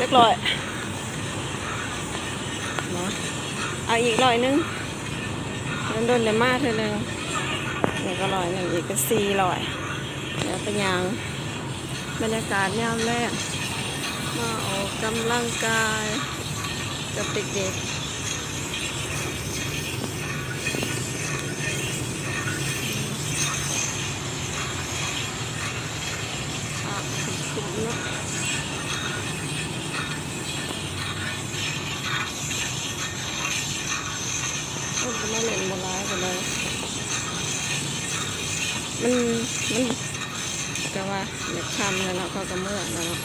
จักร้อยเนาะเอาอีกร้อยหนึงโดนเดี๋ยมาเธอหนึ่งนี่ก็ร้อยหนึ่งอีกก็สี่ร้อยเดี๋ยวเป็นยังบรรยากาศยามแรกมาออกกำลังกายกับเด็กๆอะคุ้มๆเนาะ มาเล่นโบราณกันเลยมันมันแต่ว่าอยากทำแล้วเนาะเขาก็เมื่อยแล้วเนาะ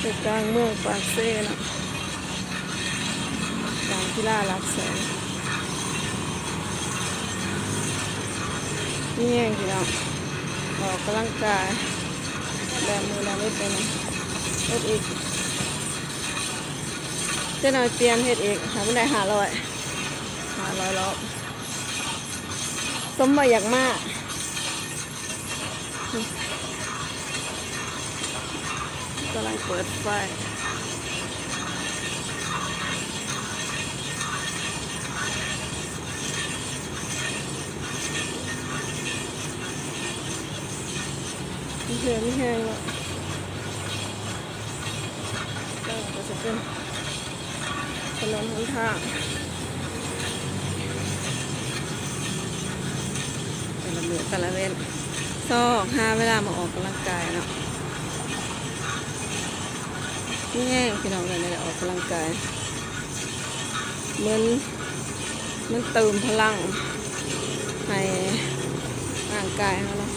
อยู่กลางเมืองปากเซ่นะกลางกีฬาลักแสนนี่เองพี่น้องออกกำลังกายแบมือแบมือไปนะเฮ็ดอีกจะหน่อยเปลี่ยนเฮ็ดอีกหาไม่ได้หาร้อย หาร้อยรอบสมบัติอยากมากกำลังเปิดไฟเหือมีแห้งแล้วก็จะเป็นถนนหนทางแต่ละ มือแต่ละเว้นซอกหาเวลามาออกกำลังกายเนาะนี่ไงพี่น้องเลยได้ออกกำลังกายเหมือนเหมันเติมพลังให้ร่างกายเขาเนาะ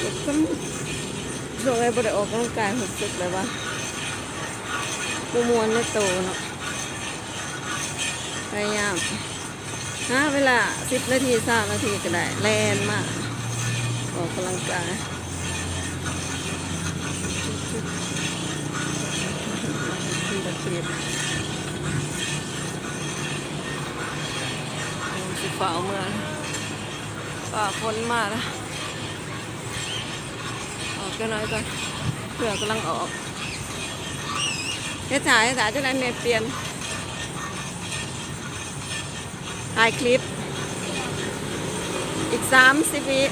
ก็ช่วงไอ้บ่ได้ออกกำลังกายรู้สึกเลยว่าปูมวนในโตเนาะพยายาม หาเวลาสิบนาทีสามนาทีก็ได้แลนมากออกกำลังกายที่ตะเคียนสิฝ่าเมืองฝ่าฝนมาแล้วออกกันหน่อยก่อนเพื่อกำลังออกเฮ็ดถ่าเฮ็ดถ่าจะได้เมเปลี่ยน ถ่ายคลิป อีกสามสิบวิ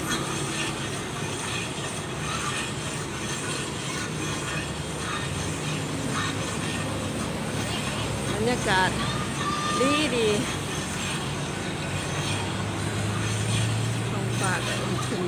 บรรยากาศดีดีของฝากอุ่นถึง